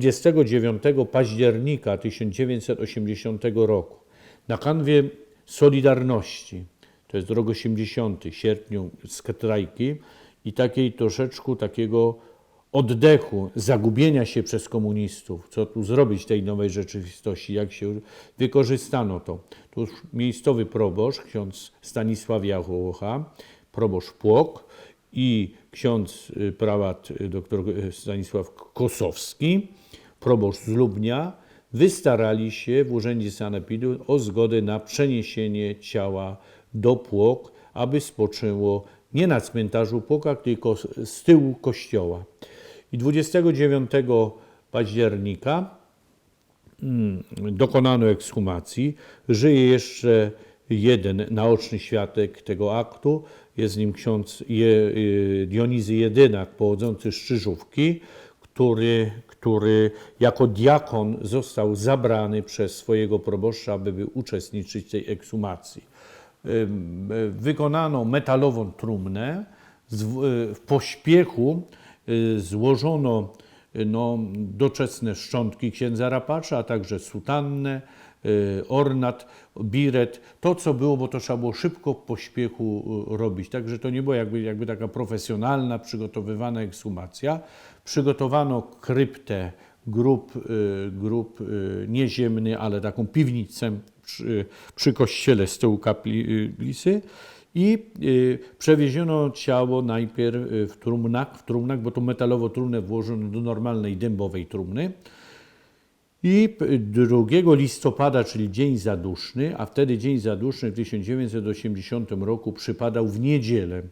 29 października 1980 roku. Na kanwie Solidarności, to jest rok 80, sierpniu strajki i takiej troszeczkę takiego oddechu, zagubienia się przez komunistów, co tu zrobić tej nowej rzeczywistości, jak się wykorzystano to. Tu już miejscowy proboszcz, ksiądz Stanisław Jachocha, proboszcz Płok i ksiądz y, prałat y, dr Stanisław Kosowski, proboszcz z Lubnia, wystarali się w Urzędzie Sanepidu o zgodę na przeniesienie ciała do Płok, aby spoczęło nie na cmentarzu Płoka, tylko z- tyłu kościoła. I 29 października mm, dokonano ekshumacji. Żyje jeszcze jeden naoczny świadek tego aktu. Jest nim ksiądz y, Dionizy Jedynak, pochodzący z Czyżówki, który, który jako diakon został zabrany przez swojego proboszcza, aby uczestniczyć w tej ekshumacji. Y, Wykonano metalową trumnę. Y, W pośpiechu y, złożono no, doczesne szczątki księdza Rapacza, a także sutannę, ornat, biret, to co było, bo to trzeba było szybko w pośpiechu y, robić. Także to nie była jakby, jakby taka profesjonalna, przygotowywana ekshumacja. Przygotowano kryptę grób, y, y, nieziemny, ale taką piwnicę przy, przy kościele z tyłu kaplicy i y, przewieziono ciało najpierw y, w trumnach, w trumnach, bo to metalowo trumnę włożono do normalnej dębowej trumny. I p- 2 listopada, czyli Dzień Zaduszny, a wtedy Dzień Zaduszny w 1980 roku przypadał w niedzielę,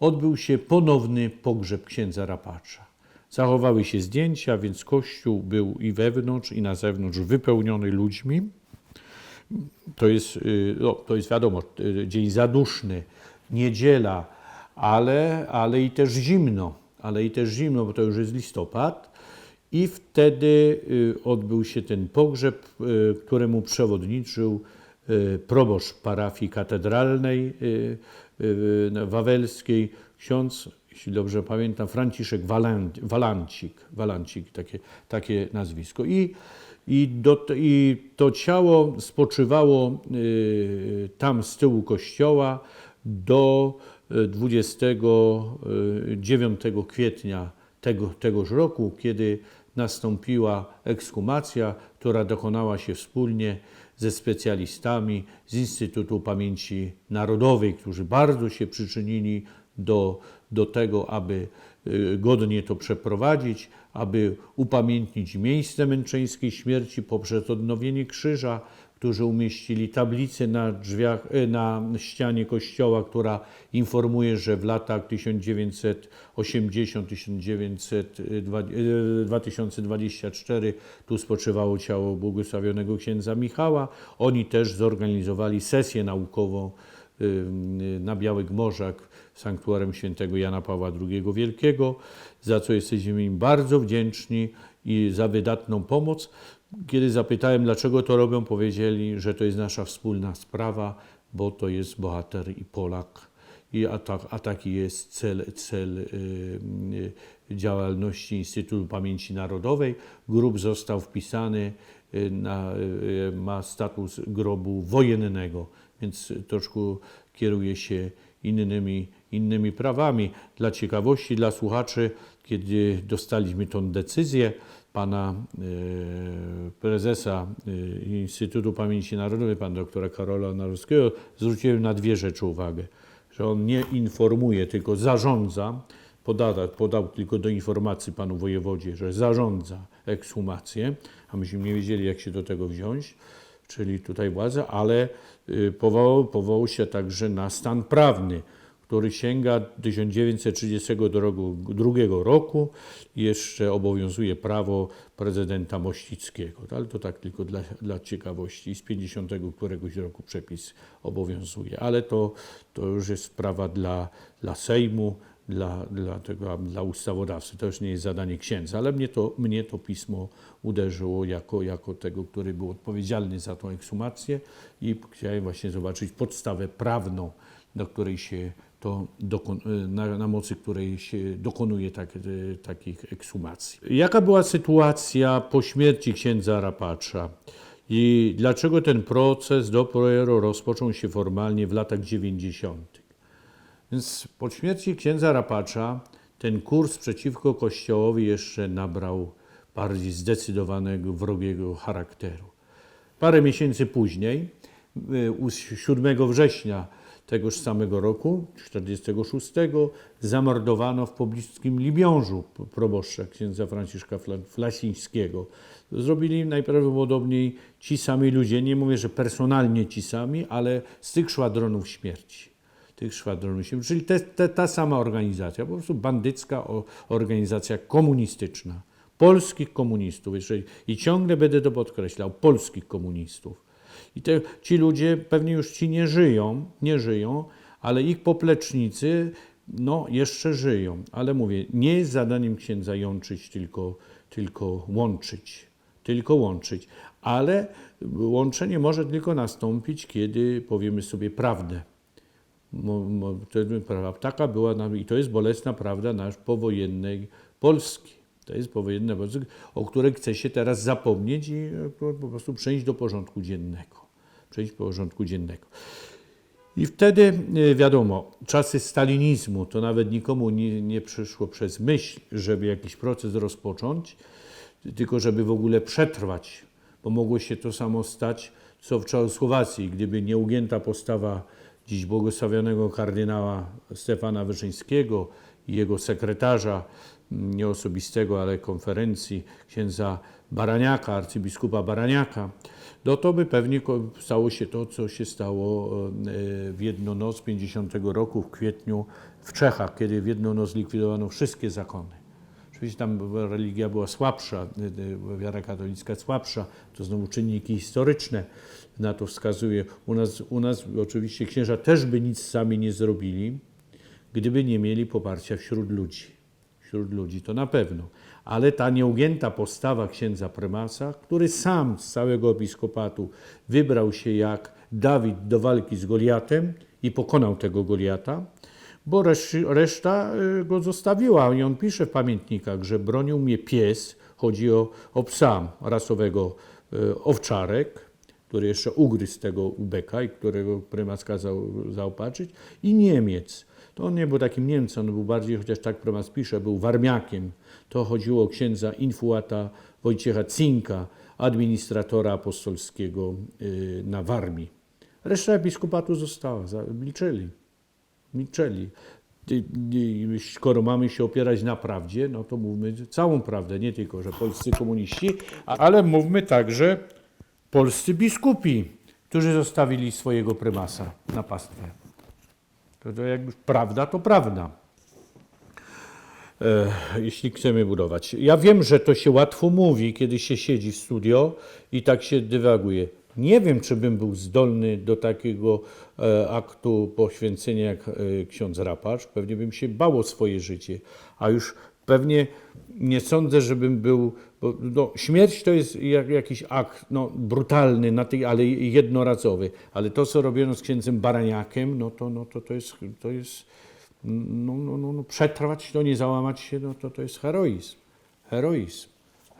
odbył się ponowny pogrzeb księdza Rapacza. Zachowały się zdjęcia, więc kościół był i wewnątrz, i na zewnątrz wypełniony ludźmi. To jest, y, no, to jest wiadomo, y, dzień zaduszny, niedziela, ale, ale i też zimno, ale i też zimno, bo to już jest listopad. I wtedy y, odbył się ten pogrzeb, y, któremu przewodniczył y, proboszcz parafii katedralnej wawelskiej, ksiądz, jeśli dobrze pamiętam, Franciszek Walan- Walancik, Walancik takie, takie nazwisko. I, i, do, I to ciało spoczywało tam z tyłu kościoła do y, 29 kwietnia tego, tegoż roku, kiedy nastąpiła ekshumacja, która dokonała się wspólnie ze specjalistami z Instytutu Pamięci Narodowej, którzy bardzo się przyczynili do, do tego, aby y, godnie to przeprowadzić, aby upamiętnić miejsce męczeńskiej śmierci poprzez odnowienie krzyża, którzy umieścili tablicę na drzwiach, e, na ścianie kościoła, która informuje, że w latach 1980-2024 tu spoczywało ciało błogosławionego księdza Michała. Oni też zorganizowali sesję naukową y, na Białych Morzach sanktuarem świętego Jana Pawła II Wielkiego, za co jesteśmy im bardzo wdzięczni i za wydatną pomoc. Kiedy zapytałem, dlaczego to robią, powiedzieli, że to jest nasza wspólna sprawa, bo to jest bohater i Polak. I a, tak, a taki jest cel, cel y, y, działalności Instytutu Pamięci Narodowej. Grób został wpisany, y, na, ma status grobu wojennego, więc troszkę kieruje się innymi, innymi prawami. Dla ciekawości, dla słuchaczy, kiedy dostaliśmy tą decyzję pana e, prezesa e, Instytutu Pamięci Narodowej, pana doktora Karola Narowskiego, zwróciłem na dwie rzeczy uwagę. Że on nie informuje, tylko zarządza, podał, tylko do informacji panu wojewodzie, że zarządza ekshumację, a myśmy nie wiedzieli, jak się do tego wziąć czyli tutaj władza, ale y, powołał, powołał się także na stan prawny, który sięga 1932 roku. Jeszcze obowiązuje prawo prezydenta Mościckiego, ale to tak tylko dla, dla ciekawości. Z 50 któregoś roku przepis obowiązuje, ale to, to już jest sprawa dla, dla Sejmu, dla, dla, tego, dla ustawodawcy. To już nie jest zadanie księdza, ale mnie to, mnie to pismo uderzyło jako, jako tego, który był odpowiedzialny za tą ekshumację i chciałem właśnie zobaczyć podstawę prawną, do której się to dokon- na, na mocy której się dokonuje tak, e, takich ekshumacji. Jaka była sytuacja po śmierci księdza Rapacza? I dlaczego ten proces dopiero rozpoczął się formalnie w latach 90.? Więc po śmierci księdza Rapacza ten kurs przeciwko Kościołowi jeszcze nabrał bardziej zdecydowanego, wrogiego charakteru. Parę miesięcy później, y, u- 7 września tegoż samego roku, 46, zamordowano w pobliskim Libiążu proboszcza księdza Franciszka Fla- Flasińskiego. Zrobili najprawdopodobniej ci sami ludzie, nie mówię, że personalnie ci sami, ale z tych szwadronów śmierci tych szwadronów śmierci, czyli te, te, ta sama organizacja, po prostu bandycka organizacja komunistyczna, polskich komunistów, jeszcze, i ciągle będę to podkreślał, polskich komunistów. I te, ci ludzie pewnie już ci nie żyją, nie żyją, ale ich poplecznicy no, jeszcze żyją. Ale mówię, nie jest zadaniem księdza jączyć, tylko, tylko łączyć. Tylko łączyć. Ale łączenie może tylko nastąpić, kiedy powiemy sobie prawdę. Taka była nam, i to jest bolesna prawda nasz powojennej Polski. To jest powojenna Polska, o której chce się teraz zapomnieć i e, po, prostu przejść do porządku dziennego. Przejść do porządku dziennego. I wtedy, e, wiadomo, czasy stalinizmu, to nawet nikomu nie, nie przyszło przez myśl, żeby jakiś proces rozpocząć, tylko żeby w ogóle przetrwać, bo mogło się to samo stać, co w Czechosłowacji, gdyby nieugięta postawa dziś błogosławionego kardynała Stefana Wyszyńskiego i jego sekretarza, nie osobistego, ale konferencji, księdza Baraniaka, arcybiskupa Baraniaka, no to by pewnie stało się to, co się stało e, w jedną noc 50 roku w kwietniu w Czechach, kiedy w jedną noc likwidowano wszystkie zakony. Oczywiście tam religia była słabsza, y, y, wiara katolicka słabsza, to znowu czynniki historyczne na to wskazuje. U nas, u nas oczywiście księża też by nic sami nie zrobili, gdyby nie mieli poparcia wśród ludzi. Wśród ludzi to na pewno. Ale ta nieugięta postawa księdza prymasa, który sam z całego episkopatu wybrał się jak Dawid do walki z Goliatem i pokonał tego Goliata, bo resz- reszta y, go zostawiła. I on pisze w pamiętnikach, że bronił mnie pies, chodzi o, o psa rasowego y, owczarek, który jeszcze ugryzł tego ubeka i którego prymas kazał zaopatrzyć, i Niemiec. To on nie był takim Niemcem, on był bardziej, chociaż tak prymas pisze, był warmiakiem. To chodziło o księdza Infuata Wojciecha Cinka, administratora apostolskiego y, na Warmii. Reszta episkopatu została, milczeli milczeli. Skoro mamy się opierać na prawdzie, no to mówmy całą prawdę, nie tylko, że polscy komuniści, ale mówmy także polscy biskupi, którzy zostawili swojego prymasa na pastwę. To, to jak już prawda, to prawda. E, jeśli chcemy budować. Ja wiem, że to się łatwo mówi, kiedy się siedzi w studio i tak się dywaguje. Nie wiem, czy bym był zdolny do takiego e, aktu poświęcenia jak e, ksiądz Rapacz. Pewnie bym się bał o swoje życie, a już pewnie nie sądzę, żebym był. Bo, no, śmierć to jest jak, jakiś akt no, brutalny, na tej, ale jednorazowy. Ale to, co robiono z księdzem Baraniakiem, no to, no, to, to jest. To jest no, no, no, no, przetrwać to, nie załamać się, no to, to jest heroizm. Heroizm.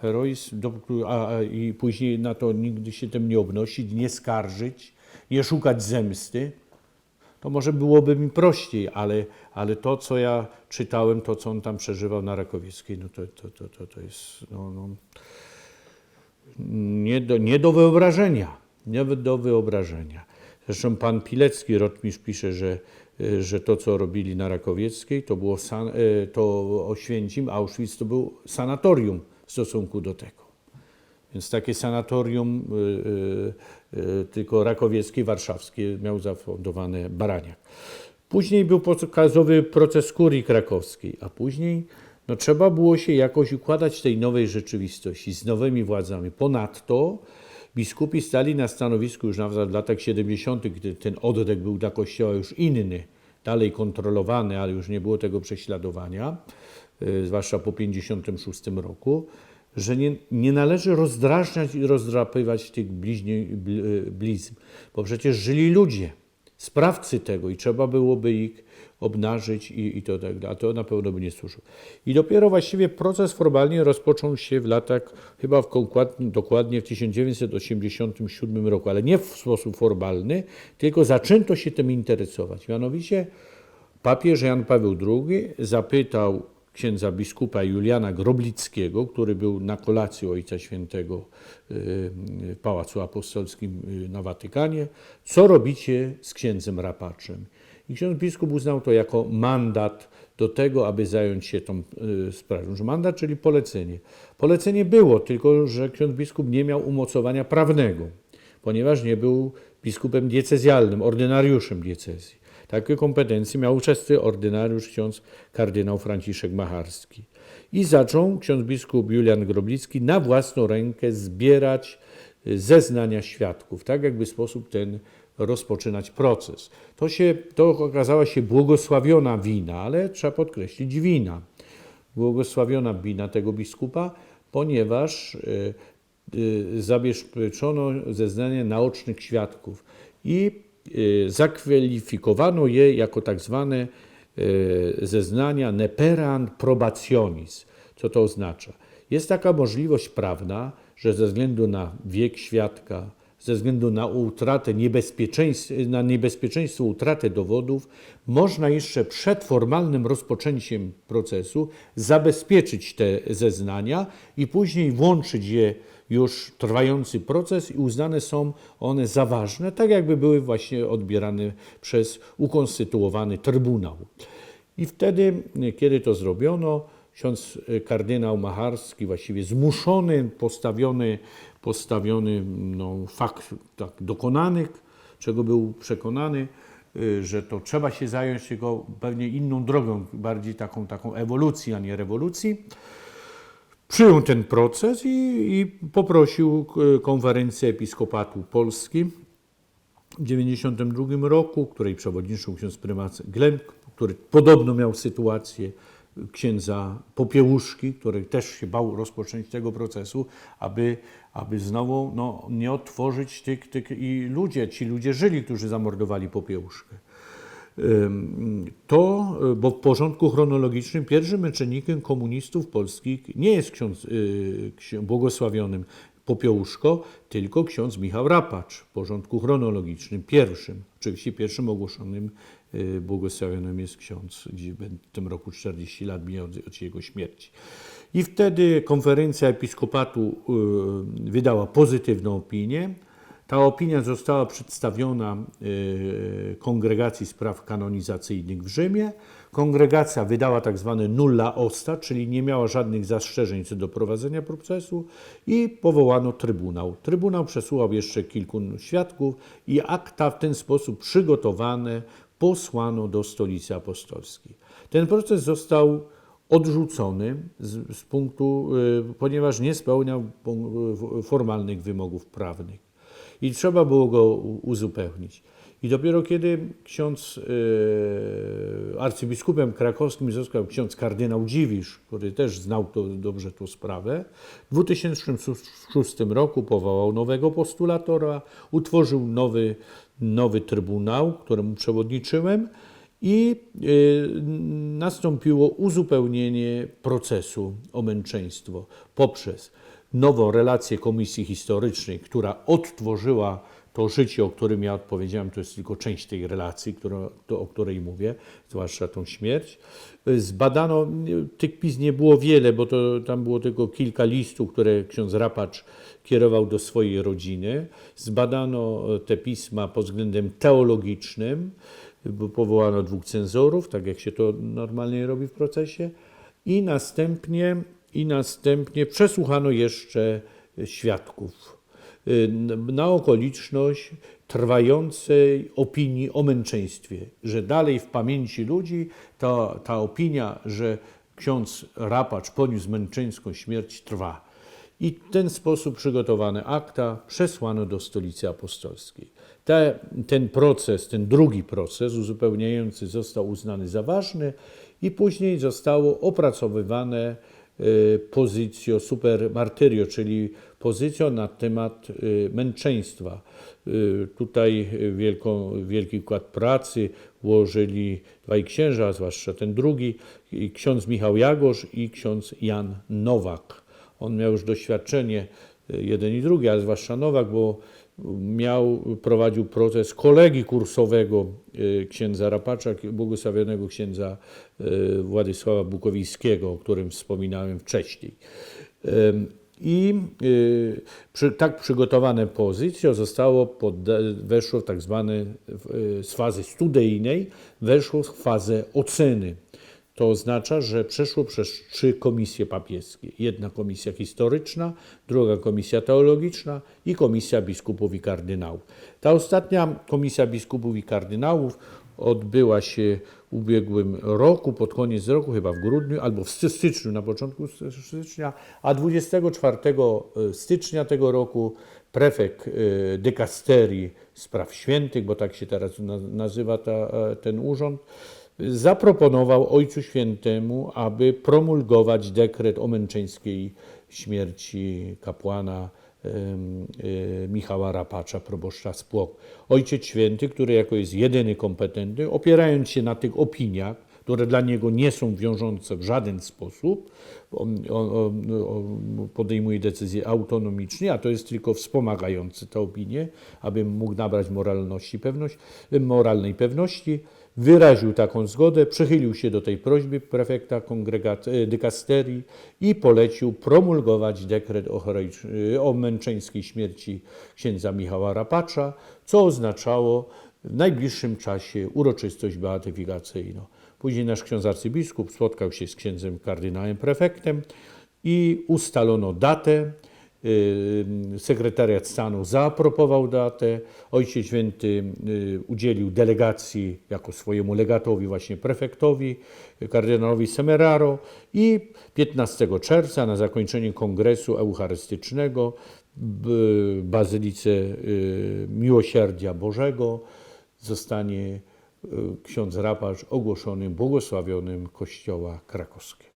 Heroizm, do, a, a, i później na to nigdy się tym nie obnosić, nie skarżyć, nie szukać zemsty. To może byłoby mi prościej, ale, ale to, co ja czytałem, to, co on tam przeżywał na Rakowieckiej, no to, to, to, to, to jest no, no, nie, do, nie do wyobrażenia. Nie do wyobrażenia. Zresztą pan Pilecki, rotmistrz, pisze, że, że to, co robili na Rakowieckiej, to było san, y, to Oświęcim, Auschwitz to był sanatorium w stosunku do tego. Więc takie sanatorium y, y, y, tylko rakowieckie, warszawskie miał zafundowane Baraniak. Później był pokazowy proces kurii krakowskiej, a później no, trzeba było się jakoś układać w tej nowej rzeczywistości z nowymi władzami. Ponadto biskupi stali na stanowisku już nawet w latach 70., gdy ten oddech był dla Kościoła już inny, dalej kontrolowany, ale już nie było tego prześladowania, zwłaszcza po 56 roku, że nie, nie należy rozdrażniać i rozdrapywać tych bliźni, bl- blizn, bo przecież żyli ludzie. sprawcy tego i trzeba byłoby ich obnażyć i, i to tak dalej. A to na pewno by nie służył. I dopiero właściwie proces formalnie rozpoczął się w latach, chyba w dokładnie w 1987 roku, ale nie w sposób formalny, tylko zaczęto się tym interesować. Mianowicie papież Jan Paweł II zapytał księdza biskupa Juliana Groblickiego, który był na kolacji Ojca Świętego y, w Pałacu Apostolskim y, na Watykanie, co robicie z księdzem Rapaczem. I ksiądz biskup uznał to jako mandat do tego, aby zająć się tą y, sprawą. Mandat, czyli polecenie. Polecenie było, tylko że ksiądz biskup nie miał umocowania prawnego, ponieważ nie był biskupem diecezjalnym, ordynariuszem diecezji. Takie kompetencje miał ówczesny ordynariusz ksiądz kardynał Franciszek Macharski. I zaczął ksiądz biskup Julian Groblicki na własną rękę zbierać y, zeznania świadków, tak jakby sposób ten rozpoczynać proces. To, się, to okazała się błogosławiona wina, ale trzeba podkreślić wina. Błogosławiona wina tego biskupa, ponieważ y, y, zabezpieczono zeznania naocznych świadków i zakwalifikowano je jako tak zwane y, zeznania neperan probationis. Co to oznacza? Jest taka możliwość prawna, że ze względu na wiek świadka, ze względu na utratę niebezpieczeństwa, na niebezpieczeństwo utraty dowodów, można jeszcze przed formalnym rozpoczęciem procesu zabezpieczyć te zeznania i później włączyć je już trwający proces i uznane są one za ważne, tak jakby były właśnie odbierane przez ukonstytuowany trybunał. I wtedy, kiedy to zrobiono, ksiądz kardynał Macharski, właściwie zmuszony, postawiony, postawiony no, fakt tak, dokonanych, czego był przekonany, y, że to trzeba się zająć tylko pewnie inną drogą, bardziej taką, taką ewolucji, a nie rewolucji. Przyjął ten proces i, i poprosił y, konferencję Episkopatu Polski w 1992 roku, której przewodniczył ksiądz prymas Glemp, który podobno miał sytuację księdza Popiełuszki, który też się bał rozpocząć tego procesu, aby, aby znowu no, nie otworzyć tych, tych i ludzie, ci ludzie żyli, którzy zamordowali Popiełuszkę. To, y, bo w porządku chronologicznym pierwszym męczennikiem komunistów polskich nie jest ksiądz y, ksi- błogosławionym Popiełuszko, tylko ksiądz Michał Rapacz w porządku chronologicznym, pierwszym. Oczywiście pierwszym ogłoszonym y, błogosławionym jest ksiądz, w tym roku 40 lat mija od, jego śmierci. I wtedy konferencja episkopatu wydała pozytywną opinię. Ta opinia została przedstawiona y, Kongregacji Spraw Kanonizacyjnych w Rzymie. Kongregacja wydała tak zwane nulla osta, czyli nie miała żadnych zastrzeżeń co do prowadzenia procesu i powołano trybunał. Trybunał przesłuchał jeszcze kilku świadków i akta w ten sposób przygotowane posłano do stolicy apostolskiej. Ten proces został odrzucony z, z punktu, y, ponieważ nie spełniał y, formalnych wymogów prawnych i trzeba było go uzupełnić. I dopiero kiedy ksiądz e, arcybiskupem krakowskim został ksiądz kardynał Dziwisz, który też znał to, dobrze tą sprawę, w 2006 roku powołał nowego postulatora, utworzył nowy, nowy trybunał, któremu przewodniczyłem i e, nastąpiło uzupełnienie procesu o męczeństwo poprzez nową relację Komisji Historycznej, która odtworzyła to życie, o którym ja odpowiedziałem, to jest tylko część tej relacji, która, to, o której mówię, zwłaszcza tą śmierć. Zbadano, tych pism nie było wiele, bo to, tam było tylko kilka listów, które ksiądz Rapacz kierował do swojej rodziny. Zbadano te pisma pod względem teologicznym, bo powołano dwóch cenzorów, tak jak się to normalnie robi w procesie, i następnie, i następnie przesłuchano jeszcze świadków y, na okoliczność trwającej opinii o męczeństwie, że dalej w pamięci ludzi ta, ta opinia, że ksiądz Rapacz poniósł męczeńską śmierć trwa. I w ten sposób przygotowane akta przesłano do stolicy apostolskiej. Te, ten proces, ten drugi proces uzupełniający został uznany za ważny i później zostało opracowywane pozycjo super martyrio, czyli pozycjo na temat y, męczeństwa. Y, Tutaj wielką, wielki wkład pracy włożyli dwaj księża, zwłaszcza ten drugi, ksiądz Michał Jagosz i ksiądz Jan Nowak. On miał już doświadczenie, y, jeden i drugi, ale zwłaszcza Nowak, bo miał, prowadził proces kolegi kursowego y, księdza Rapacza, błogosławionego księdza y, Władysława Bukowińskiego, o którym wspominałem wcześniej. I y, przy, tak przygotowane pozycje zostało podda, weszło w tak zwane z fazy studyjnej, weszło w fazę oceny. To oznacza, że przeszło przez trzy komisje papieskie. Jedna komisja historyczna, druga komisja teologiczna i komisja biskupów i kardynałów. Ta ostatnia komisja biskupów i kardynałów odbyła się w ubiegłym roku, pod koniec roku, chyba w grudniu albo w styczniu, na początku stycznia, a 24 stycznia tego roku prefekt y, dykasterii spraw świętych, bo tak się teraz na- nazywa ta, e, ten urząd, zaproponował Ojcu Świętemu, aby promulgować dekret o męczeńskiej śmierci kapłana e, Michała Rapacza, proboszcza z Płock. Ojciec Święty, który jako jest jedyny kompetentny, opierając się na tych opiniach, które dla niego nie są wiążące w żaden sposób, on, on, on podejmuje decyzje autonomicznie, a to jest tylko wspomagające te opinie, aby mógł nabrać moralności, pewność, moralnej pewności, wyraził taką zgodę, przychylił się do tej prośby prefekta e, dykasterii i polecił promulgować dekret o, heroicz- o męczeńskiej śmierci księdza Michała Rapacza, co oznaczało w najbliższym czasie uroczystość beatyfikacyjną. Później nasz ksiądz arcybiskup spotkał się z księdzem kardynałem prefektem i ustalono datę. Yy, Sekretariat stanu zaaprobował datę. Ojciec Święty yy, udzielił delegacji jako swojemu legatowi, właśnie prefektowi, kardynałowi Semeraro i 15 czerwca na zakończenie kongresu eucharystycznego w Bazylice yy, Miłosierdzia Bożego zostanie y, ksiądz Rapacz ogłoszony błogosławionym Kościoła krakowskiego.